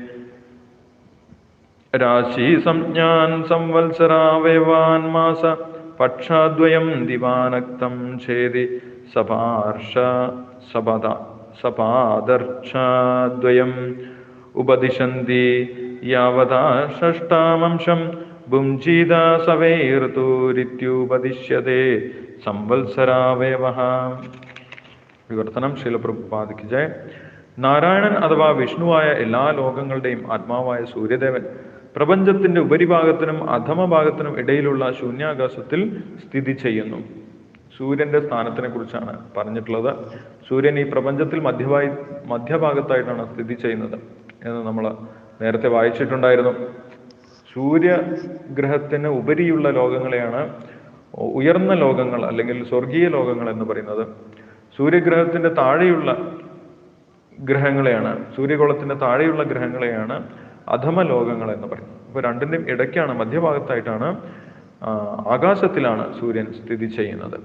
രാശി സംജ്ഞാൻ സംവത്സരാവേവാൻ മാസ പക്ഷദ്വയം ദിവാനക്തം ഛേദി സപാർഷ സപദ സപാദർഷദ്വയം ഉപദിശന്തി യാവതാ ഷഷ്ടാമംശം ഭുഞ്ചീത സവൈർത്തൂരിത്യുപദിശ്യത്തെ സംവത്സരാവയവ വിവർത്തനം ശീലപ്രഭുപാദിക്ക് ജയ. നാരായണൻ അഥവാ വിഷ്ണുവായ എല്ലാ ലോകങ്ങളുടെയും ആത്മാവായ സൂര്യദേവൻ പ്രപഞ്ചത്തിന്റെ ഉപരിഭാഗത്തിനും അധമഭാഗത്തിനും ഇടയിലുള്ള ശൂന്യാകാശത്തിൽ സ്ഥിതി ചെയ്യുന്നു. സൂര്യന്റെ സ്ഥാനത്തിനെ കുറിച്ചാണ് പറഞ്ഞിട്ടുള്ളത്. സൂര്യൻ ഈ പ്രപഞ്ചത്തിൽ മധ്യഭായി മധ്യഭാഗത്തായിട്ടാണ് സ്ഥിതി ചെയ്യുന്നത് എന്ന് നമ്മൾ നേരത്തെ വായിച്ചിട്ടുണ്ടായിരുന്നു. സൂര്യഗ്രഹത്തിന് ഉപരിയുള്ള ലോകങ്ങളെയാണ് ഉയർന്ന ലോകങ്ങൾ അല്ലെങ്കിൽ സ്വർഗീയ ലോകങ്ങൾ എന്ന് പറയുന്നത്. സൂര്യഗ്രഹത്തിന്റെ താഴെയുള്ള ഗ്രഹങ്ങളെയാണ് സൂര്യഗോളത്തിന്റെ താഴെയുള്ള ഗ്രഹങ്ങളെയാണ് അധമ ലോകങ്ങൾ എന്ന് പറയും അപ്പൊ രണ്ടിന്റെയും ഇടയ്ക്കാണ് മധ്യഭാഗത്തായിട്ടാണ് ആകാശത്തിലാണ് സൂര്യൻ സ്ഥിതി ചെയ്യുന്നത്.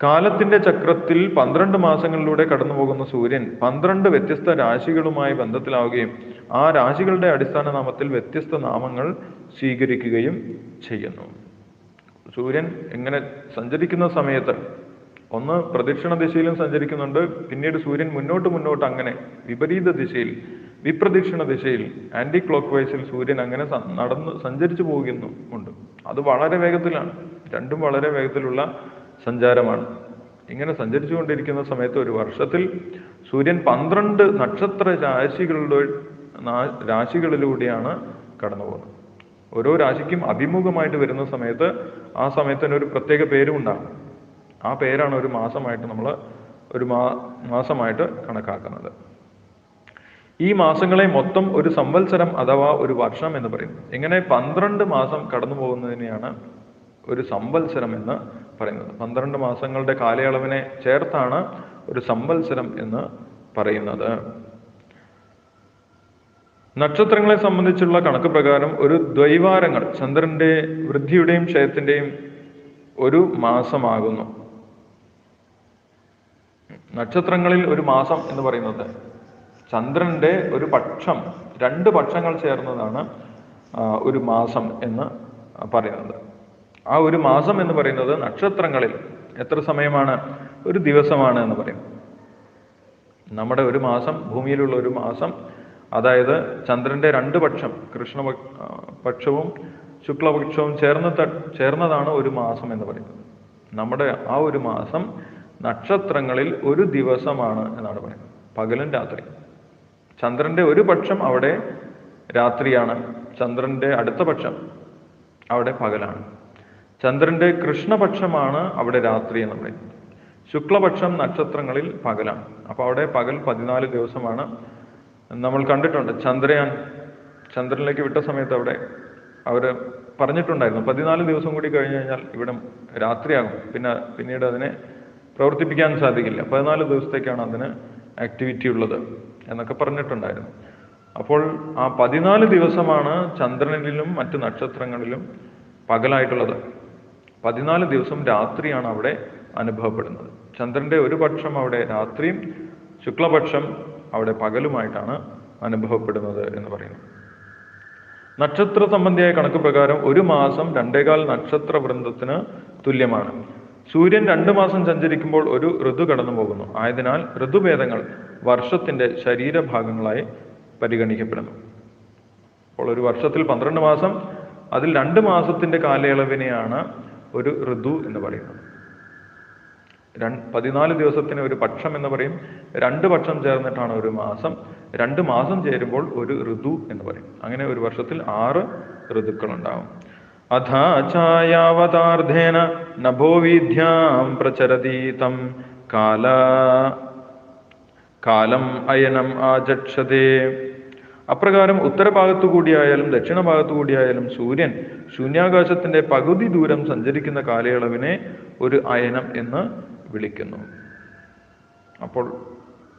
കാലത്തിന്റെ ചക്രത്തിൽ പന്ത്രണ്ട് മാസങ്ങളിലൂടെ കടന്നു പോകുന്ന സൂര്യൻ പന്ത്രണ്ട് വ്യത്യസ്ത രാശികളുമായി ബന്ധത്തിലാവുകയും ആ രാശികളുടെ അടിസ്ഥാന നാമത്തിൽ വ്യത്യസ്ത നാമങ്ങൾ സ്വീകരിക്കുകയും ചെയ്യുന്നു. സൂര്യൻ എങ്ങനെ സഞ്ചരിക്കുന്ന സമയത്ത് ഒന്ന് പ്രദക്ഷിണ ദിശയിലും സഞ്ചരിക്കുന്നുണ്ട്. പിന്നീട് സൂര്യൻ മുന്നോട്ട് മുന്നോട്ട് അങ്ങനെ വിപരീത ദിശയിൽ വിപ്രദക്ഷിണ ദിശയിൽ ആന്റി ക്ലോക്ക് വൈസിൽ സൂര്യൻ അങ്ങനെ നടന്ന് സഞ്ചരിച്ചു പോകുന്നു ഉണ്ട്. അത് വളരെ വേഗത്തിലാണ്. രണ്ടും വളരെ വേഗത്തിലുള്ള സഞ്ചാരമാണ്. ഇങ്ങനെ സഞ്ചരിച്ചു കൊണ്ടിരിക്കുന്ന സമയത്ത് ഒരു വർഷത്തിൽ സൂര്യൻ പന്ത്രണ്ട് നക്ഷത്ര രാശികളുടെ രാശികളിലൂടെയാണ് കടന്നു പോകുന്നത്. ഓരോ രാശിക്കും അഭിമുഖമായിട്ട് വരുന്ന സമയത്ത് ആ സമയത്തിന് ഒരു പ്രത്യേക പേരും ഉണ്ടാകും. ആ പേരാണ് ഒരു മാസമായിട്ട് നമ്മൾ ഒരു മാസമായിട്ട് കണക്കാക്കുന്നത്. ഈ മാസങ്ങളെ മൊത്തം ഒരു സംവത്സരം അഥവാ ഒരു വർഷം എന്ന് പറയുന്നു. എങ്ങനെ പന്ത്രണ്ട് മാസം കടന്നു പോകുന്നതിനെയാണ് ഒരു സംവത്സരം എന്ന് പറയുന്നത്. പന്ത്രണ്ട് മാസങ്ങളുടെ കാലയളവിനെ ചേർത്താണ് ഒരു സംവത്സരം എന്ന് പറയുന്നത്. നക്ഷത്രങ്ങളെ സംബന്ധിച്ചുള്ള കണക്ക് പ്രകാരം ഒരു ദ്വൈവാരങ്ങൾ ചന്ദ്രന്റെ വൃദ്ധിയുടെയും ക്ഷയത്തിന്റെയും ഒരു മാസമാകുന്നു. നക്ഷത്രങ്ങളിൽ ഒരു മാസം എന്ന് പറയുന്നത് ചന്ദ്രന്റെ ഒരു പക്ഷം രണ്ട് പക്ഷങ്ങൾ ചേർന്നതാണ് ഒരു മാസം എന്ന് പറയുന്നത്. ആ ഒരു മാസം എന്ന് പറയുന്നത് നക്ഷത്രങ്ങളിൽ എത്ര സമയമാണ്? ഒരു ദിവസമാണ് എന്ന് പറയും. നമ്മുടെ ഒരു മാസം ഭൂമിയിലുള്ള ഒരു മാസം അതായത് ചന്ദ്രന്റെ രണ്ട് പക്ഷം കൃഷ്ണ പക്ഷവും ശുക്ലപക്ഷവും ചേർന്ന ചേർന്നതാണ് ഒരു മാസം എന്ന് പറയുന്നത്. നമ്മുടെ ആ ഒരു മാസം നക്ഷത്രങ്ങളിൽ ഒരു ദിവസമാണ് എന്നാണ് പറയുന്നത്. പകലും രാത്രി ചന്ദ്രന്റെ ഒരു പക്ഷം അവിടെ രാത്രിയാണ്. ചന്ദ്രന്റെ അടുത്ത പക്ഷം അവിടെ പകലാണ്. ചന്ദ്രന്റെ കൃഷ്ണപക്ഷമാണ് അവിടെ രാത്രി എന്ന് പറയുന്നത്. ശുക്ലപക്ഷം നക്ഷത്രങ്ങളിൽ പകലാണ്. അപ്പോൾ അവിടെ പകൽ പതിനാല് ദിവസമാണ്. നമ്മൾ കണ്ടിട്ടുണ്ട് ചന്ദ്രയാൻ ചന്ദ്രനിലേക്ക് വിട്ട സമയത്ത് അവിടെ അവർ പറഞ്ഞിട്ടുണ്ടായിരുന്നു. പതിനാല് ദിവസം കൂടി കഴിഞ്ഞു കഴിഞ്ഞാൽ ഇവിടെ രാത്രിയാകും. പിന്നെ പിന്നീട് അതിനെ പ്രവർത്തിപ്പിക്കാൻ സാധിക്കില്ല. പതിനാല് ദിവസത്തേക്കാണ് അതിന് ആക്ടിവിറ്റി ഉള്ളത്. എന്നൊക്കെ പറഞ്ഞിട്ടുണ്ടായിരുന്നു. അപ്പോൾ ആ പതിനാല് ദിവസമാണ് ചന്ദ്രനിലും മറ്റു നക്ഷത്രങ്ങളിലും പകലായിട്ടുള്ളത്. പതിനാല് ദിവസം രാത്രിയാണ് അവിടെ അനുഭവപ്പെടുന്നത്. ചന്ദ്രന്റെ ഒരു പക്ഷം അവിടെ രാത്രിയും ശുക്ലപക്ഷം അവിടെ പകലുമായിട്ടാണ് അനുഭവപ്പെടുന്നത് എന്ന് പറയുന്നു. നക്ഷത്ര സംബന്ധിയായ കണക്ക് പ്രകാരം ഒരു മാസം രണ്ടേകാൽ നക്ഷത്ര വൃന്ദത്തിന് തുല്യമാണ്. സൂര്യൻ രണ്ടു മാസം സഞ്ചരിക്കുമ്പോൾ ഒരു ഋതു കടന്നു പോകുന്നു. ആയതിനാൽ ഋതുഭേദങ്ങൾ വർഷത്തിന്റെ ശരീരഭാഗങ്ങളായി പരിഗണിക്കപ്പെടുന്നു. അപ്പോൾ ഒരു വർഷത്തിൽ പന്ത്രണ്ട് മാസം അതിൽ രണ്ട് മാസത്തിന്റെ കാലയളവിനെയാണ് ഒരു ഋതു എന്ന് പറയുന്നത്. പതിനാല് ദിവസത്തിന് ഒരു പക്ഷം എന്ന് പറയും. രണ്ട് പക്ഷം ചേർന്നിട്ടാണ് ഒരു മാസം. രണ്ട് മാസം ചേരുമ്പോൾ ഒരു ഋതു എന്ന് പറയും. അങ്ങനെ ഒരു വർഷത്തിൽ ആറ് ഋതുക്കൾ ഉണ്ടാവും അഥാ ഛായാവതാർദ്ധേന നഭോവീധ്യാം പ്രചരതീതം. കാല കാലം അയനം ആചക്ഷതേ. അപ്രകാരം ഉത്തരഭാഗത്തു കൂടിയായാലും ദക്ഷിണഭാഗത്തു കൂടിയായാലും സൂര്യൻ ശൂന്യാകാശത്തിന്റെ പകുതി ദൂരം സഞ്ചരിക്കുന്ന കാലയളവിനെ ഒരു അയനം എന്ന് വിളിക്കുന്നു. അപ്പോൾ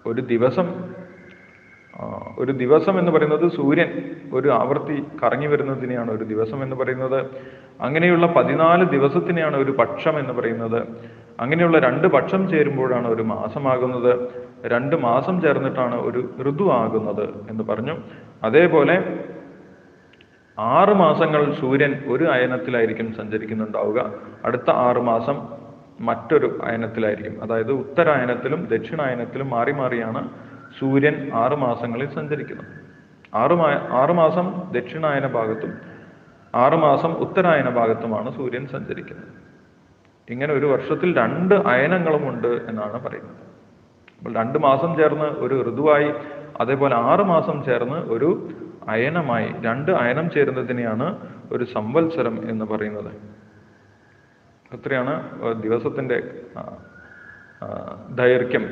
ഒരു ദിവസം ഒരു ദിവസം എന്ന് പറയുന്നത് സൂര്യൻ ഒരു ആവർത്തി കറങ്ങി വരുന്നതിനെയാണ് ഒരു ദിവസം എന്ന് പറയുന്നത്. അങ്ങനെയുള്ള പതിനാല് ദിവസത്തിനെയാണ് ഒരു പക്ഷം എന്ന് പറയുന്നത്. അങ്ങനെയുള്ള രണ്ട് പക്ഷം ചേരുമ്പോഴാണ് ഒരു മാസമാകുന്നത്. രണ്ട് മാസം ചേർന്നിട്ടാണ് ഒരു ഋതു ആകുന്നത് എന്ന് പറഞ്ഞു. അതേപോലെ ആറ് മാസങ്ങൾ സൂര്യൻ ഒരു അയനത്തിലായിരിക്കും സഞ്ചരിക്കുന്നുണ്ടാവുക. അടുത്ത ആറ് മാസം മറ്റൊരു അയനത്തിലായിരിക്കും. അതായത് ഉത്തരായനത്തിലും ദക്ഷിണായനത്തിലും മാറി മാറിയാണ് സൂര്യൻ ആറ് മാസങ്ങളിൽ സഞ്ചരിക്കുന്നു. ആറു മാ ആറ് മാസം ദക്ഷിണായന ഭാഗത്തും ആറുമാസം ഉത്തരായന ഭാഗത്തുമാണ് സൂര്യൻ സഞ്ചരിക്കുന്നത്. ഇങ്ങനെ ഒരു വർഷത്തിൽ രണ്ട് അയനങ്ങളുമുണ്ട് എന്നാണ് പറയുന്നത്. അപ്പോൾ രണ്ട് മാസം ചേർന്ന് ഒരു ഋതുവായി അതേപോലെ ആറ് മാസം ചേർന്ന് ഒരു അയനമായി രണ്ട് അയനം ചേരുന്നതിനെയാണ് ഒരു സംവത്സരം എന്ന് പറയുന്നത്. അത്രയാണ് ദിവസത്തിന്റെ ദൈർഘ്യം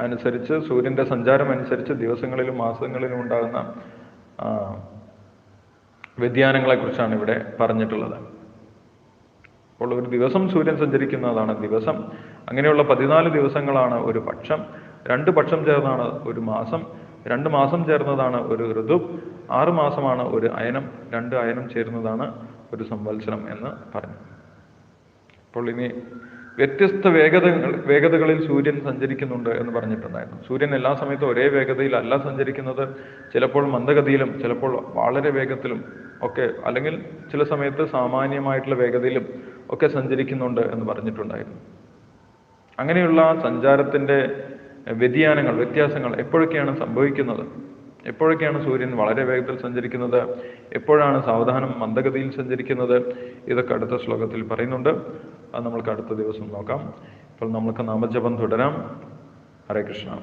അനുസരിച്ച് സൂര്യന്റെ സഞ്ചാരം അനുസരിച്ച് ദിവസങ്ങളിലും മാസങ്ങളിലും ഉണ്ടാകുന്ന വ്യതിയാനങ്ങളെക്കുറിച്ചാണ് ഇവിടെ പറഞ്ഞിട്ടുള്ളത്. അപ്പോൾ ഒരു ദിവസം സൂര്യൻ സഞ്ചരിക്കുന്നതാണ് ദിവസം. അങ്ങനെയുള്ള പതിനാല് ദിവസങ്ങളാണ് ഒരു പക്ഷം. രണ്ട് പക്ഷം ചേർന്നാണ് ഒരു മാസം. രണ്ട് മാസം ചേർന്നതാണ് ഒരു ഋതു. ആറ് മാസമാണ് ഒരു അയനം. രണ്ട് അയനം ചേരുന്നതാണ് ഒരു സംവത്സരം എന്ന് പറഞ്ഞു. അപ്പോൾ ഇനി വ്യത്യസ്ത വേഗതകൾ വേഗതകളിൽ സൂര്യൻ സഞ്ചരിക്കുന്നുണ്ട് എന്ന് പറഞ്ഞിട്ടുണ്ടായിരുന്നു. സൂര്യൻ എല്ലാ സമയത്തും ഒരേ വേഗതയിലല്ല സഞ്ചരിക്കുന്നത്. ചിലപ്പോൾ മന്ദഗതിയിലും ചിലപ്പോൾ വളരെ വേഗത്തിലും ഒക്കെ അല്ലെങ്കിൽ ചില സമയത്ത് സാമാന്യമായിട്ടുള്ള വേഗതയിലും ഒക്കെ സഞ്ചരിക്കുന്നുണ്ട് എന്ന് പറഞ്ഞിട്ടുണ്ടായിരുന്നു. അങ്ങനെയുള്ള സഞ്ചാരത്തിന്റെ വ്യതിയാനങ്ങൾ വ്യത്യാസങ്ങൾ എപ്പോഴൊക്കെയാണ് സംഭവിക്കുന്നത്? എപ്പോഴൊക്കെയാണ് സൂര്യൻ വളരെ വേഗത്തിൽ സഞ്ചരിക്കുന്നത്? എപ്പോഴാണ് സാവധാനം മന്ദഗതിയിൽ സഞ്ചരിക്കുന്നത്? ഇതൊക്കെ അടുത്ത ശ്ലോകത്തിൽ പറയുന്നുണ്ട്. അത് നമ്മൾക്ക് അടുത്ത ദിവസം നോക്കാം. ഇപ്പോൾ നമ്മൾക്ക് നാമജപം തുടരാം. ഹരേ കൃഷ്ണ.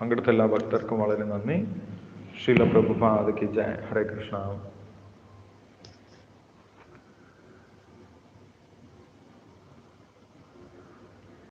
പങ്കെടുത്ത എല്ലാ ഭക്തർക്കും വളരെ നന്ദി. Srila Prabhupada ഹരേ കൃഷ്ണ.